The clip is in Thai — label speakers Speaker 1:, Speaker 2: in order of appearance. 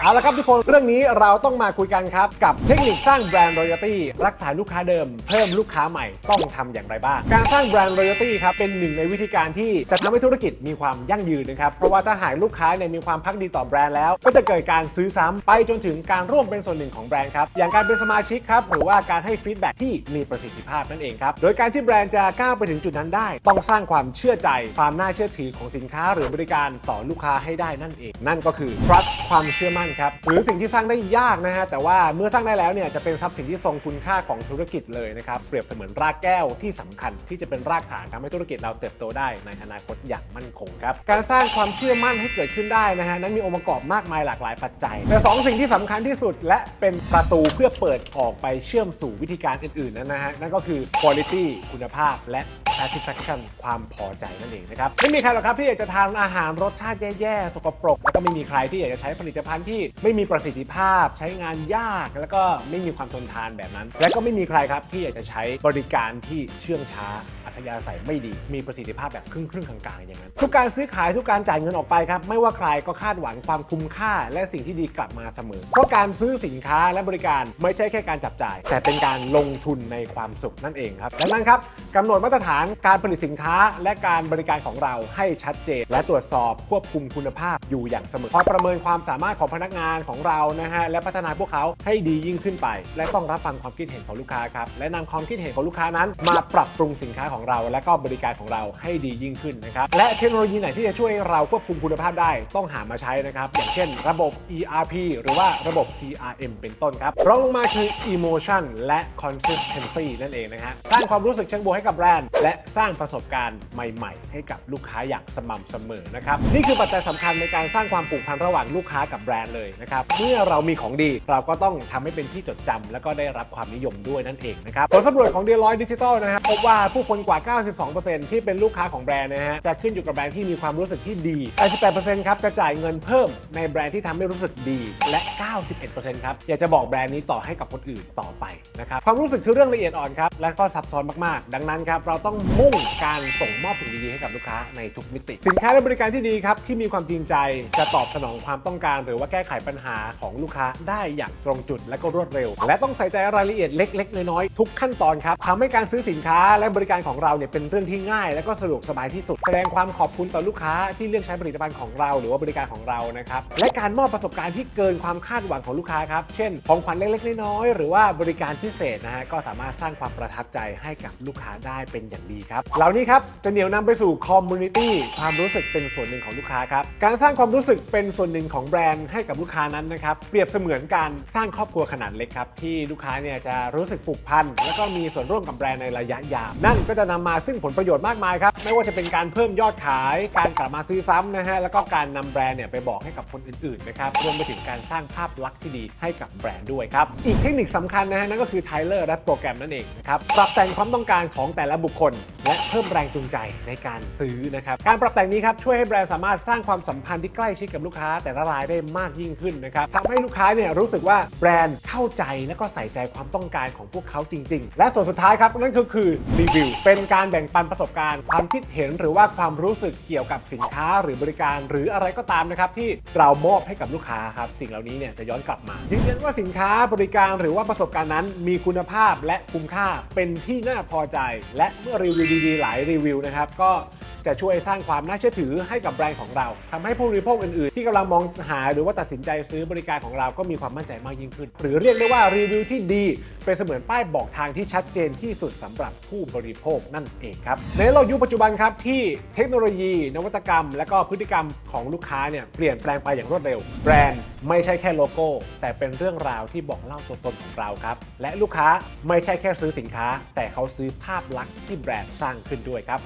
Speaker 1: เอาละครับทุกคนเรื่องนี้เราต้องมาคุยกันครับ กับเทคนิคสร้างแบรนด์ loyalty รักษาลูกค้าเดิม เพิ่มลูกค้าใหม่ต้องทำอย่างไรบ้าง การสร้างแบรนด์ loyalty ครับเป็นหนึ่งในวิธีการที่จะทำให้ธุรกิจมีความยั่งยืนนะครับ เพราะว่าถ้าหากลูกค้าเนี่ยมีความพักดีต่อแบรนด์แล้ว ก็จะเกิดการซื้อซ้ำไปจนถึงการร่วมเป็นส่วนหนึ่งของแบรนด์ครับอย่างการเป็นสมาชิกครับหรือว่าการให้ฟีดแบ็กที่มีประสิทธิภาพนั่นเองครับโดยการที่แบรนด์จะก้าวไปถึงจุดนั้นได้ ต้องสร้างความเชื่อใจความน่าเชื่อถือของสินค้าหรือบริการต่อลูกค้าให้ได้นั่นเอง นั่นก็คือ trust ความเชื่อมั่นครับหรือสิ่งที่สร้างได้ยากนะฮะแต่ว่าเมื่อสร้างได้แล้วเนี่ยจะเป็นทรัพย์สินที่ทรงคุณค่าของธุรกิจเลยนะครับเปรียบเสมือนรากแก้วที่สำคัญที่จะเป็นรากฐานทำให้ธุรกิจเราเติบโตได้ในอนาคตอย่างมั่นคงครับการสร้างความเชื่อมั่นให้เกิดขึ้นได้นะฮะนั้นมีองค์ประกอบมากมายหลากหลายปัจจัยแต่สองสิ่งที่สำคัญที่สุด และเป็นประตูเพื่อเปิดออกไปเชื่อมสู่วิธีการอื่นๆนั้นนะฮะนั่นก็คือ quality คุณภาพและ satisfaction ความพอใจนั่นเองนะครับ ไม่มีใครหรอกครับที่อยากจะทานอาหารรสชาติแย่ๆ สกปรก แล้วก็ไม่มีใครที่อยากจะใช้ผลิตภัณฑ์ที่ไม่มีประสิทธิภาพ ใช้งานยาก แล้วก็ไม่มีความทนทานแบบนั้น และก็ไม่มีใครครับที่อยากจะใช้บริการที่เชื่องช้า อัธยาศัยไม่ดี มีประสิทธิภาพแบบครึ่งครึ่งๆกลางๆอย่างนั้น ทุกการซื้อขายทุกการจ่ายเงินออกไปครับ ไม่ว่าใครก็คาดหวังความคุ้มค่า และสิ่งที่ดีกลับมาเสมอ เพราะการซื้อสินค้าและบริการไม่ใช่แค่การจับจ่าย แต่เป็นการลงทุนในความสุขนั่นเองครับ ดังนั้นครับกำหนดมาตรฐานการผลิตสินค้า และการบริการของเราให้ชัดเจน และตรวจสอบควบคุมคุณภาพอยู่อย่างเสมอคอยประเมินความสามารถของพนักงานของเรานะฮะและพัฒนาพวกเขาให้ดียิ่งขึ้นไป และต้องรับฟังความคิดเห็นของลูกค้าครับและนำความคิดเห็นของลูกค้านั้น มาปรับปรุงสินค้าของเรา และก็บริการของเราให้ดียิ่งขึ้นนะครับและเทคโนโลยีไหนที่จะช่วยเราควบคุมคุณภาพได้ต้องหามาใช้นะครับอย่างเช่น ระบบ ERP หรือว่าระบบ CRM เป็นต้นครับรองลงมาคือ Emotion และ Consistency นั่นเองนะฮะสร้างความรู้สึกเชิงบวกให้กับแบรนด์และสร้างประสบการณ์ใหม่ ๆ ให้กับลูกค้าอย่างสม่ำเสมอนะครับนี่คือปัจจัยสำคัญในการสร้างความผูกพันระหว่างลูกค้ากับแบรนด์เลยนะครับเมื่อเรามีของดีเราก็ต้องทำให้เป็นที่จดจำและก็ได้รับความนิยมด้วยนั่นเองนะครับผลสำรวจของ Deloitte Digital นะครับพบว่าผู้คนกว่า 92%ที่เป็นลูกค้าของแบรนด์นะฮะจะขึ้นอยู่กับแบรนด์ที่มีความรู้สึกที่ดี88%ครับจะจ่ายเงินเพิ่มในแบรนด์ที่ทำให้รู้สึกดีและ 91%ครับอยากจะบอกแบรนด์นี้ต่อให้กับคนอื่นต่อไปนะครับความรู้สึกคือเรื่องละเอียดอ่อนครับและก็ซับซ้อนมากๆ ดังนั้นครับเราต้องมุ่งการส่งมอบสิ่งดีๆให้กับลูกค้าในทุกมิติ สินค้าและบริการที่ดีครับที่มีความจริงใจจะตอบสนองความต้องการ หรือว่าแก้ไขปัญหาของลูกค้าได้อย่างตรงจุดและก็รวดเร็ว และต้องใส่ใจรายละเอียดเล็ก ๆ น้อยๆทุกขั้นตอนครับทำให้การซื้อสินค้าและบริการของเราเนี่ยเป็นเรื่องที่ง่าย และก็สะดวกสบายที่สุด แสดงความขอบคุณต่อลูกค้าที่เลือกใช้ผลิตภัณฑ์ของเราหรือว่าบริการของเรานะครับและการมอบประสบการณ์ที่เกินความคาดหวังของลูกค้าครับเช่นของขวัญเล็กๆน้อยๆหรือว่าบริการพิเศษนะฮะก็สามารถสร้างความประทับใจให้กับลูกค้าได้เป็นอย่างดีครับ เหล่านี้ครับจะเหนี่ยวนำไปสู่คอมมูนิตี้ความรู้สึกเป็นส่วนหนึ่งของลูกค้าครับ การสร้างความรู้สึกเป็นส่วนหนึ่งของแบรนด์ให้กับลูกค้านั้นนะครับ เปรียบเสมือนการสร้างครอบครัวขนาดเล็กครับที่ลูกค้าเนี่ยจะรู้สึกผูกพันแล้วก็มีส่วนร่วมกับแบรนด์ในระยะยาว นั่นก็จะนำมาซึ่งผลประโยชน์มากมายครับ ไม่ว่าจะเป็นการเพิ่มยอดขาย การกลับมาซื้อซ้ำนะฮะ แล้วก็การนำแบรนด์เนี่ยไปบอกให้กับคนอื่นๆนะครับ รวมไปถึงการสร้างภาพลักษณ์ที่ดีให้กับแบรนด์ด้วยครับ อีกเทคนิคสำคัญนะฮะนั่นก็คือไทเลอร์และโปรแกรมนั่นเองนะครับ ปรับแต่งความต้องการของแต่ละบุคคลและเพิ่มแรงจูงใจในการซื้อนะครับ การปรับแต่งนี้ครับช่วยให้แบรนด์สามารถสร้างความสัมพันธ์ที่ใกล้ชิดกับลูกค้าแต่ละรายได้มากยิ่งขึ้นนะครับทำให้ลูกค้าเนี่ยรู้สึกว่าแบรนด์เข้าใจและก็ใส่ใจความต้องการของพวกเขาจริง ๆ และส่วนสุดท้ายครับนั่นก็คือรีวิว เป็นการแบ่งปันประสบการณ์ ความคิดเห็นหรือว่าความรู้สึกเกี่ยวกับสินค้าหรือบริการ หรืออะไรก็ตามนะครับที่เรามอบให้กับลูกค้าครับสิ่งเหล่านี้เนี่ยจะย้อนกลับมายืนยันว่าสินค้าบริการหรือว่าประสบการณ์นั้น มีคุณภาพและคุ้มค่าเป็นที่น่าพอใจ และเมื่อรีวิวดีๆหลายรีวิวนะครับ ก็ จะช่วยสร้างความน่าเชื่อถือให้กับแบรนด์ของเราทำให้ผู้บริโภคอื่นๆ ที่กำลังมองหาหรือว่าตัดสินใจซื้อบริการของเราก็มีความมั่นใจมากยิ่งขึ้น หรือเรียกได้ว่ารีวิวที่ดี เป็นเสมือนป้ายบอกทางที่ชัดเจนที่สุดสำหรับผู้บริโภคนั่นเองครับในโลกยุคปัจจุบันครับที่เทคโนโลยี นวัตกรรม และก็พฤติกรรมของลูกค้าเนี่ยเปลี่ยนแปลงไปอย่างรวดเร็ว แบรนด์ไม่ใช่แค่โลโก้ แต่เป็นเรื่องราวที่บอกเล่าตัวตนของเราครับ และลูกค้าไม่ใช่แค่ซื้อสินค้า แต่เขาซื้อภาพลักษณ์ที่แบรนด์สร้างขึ้นด้วยครับ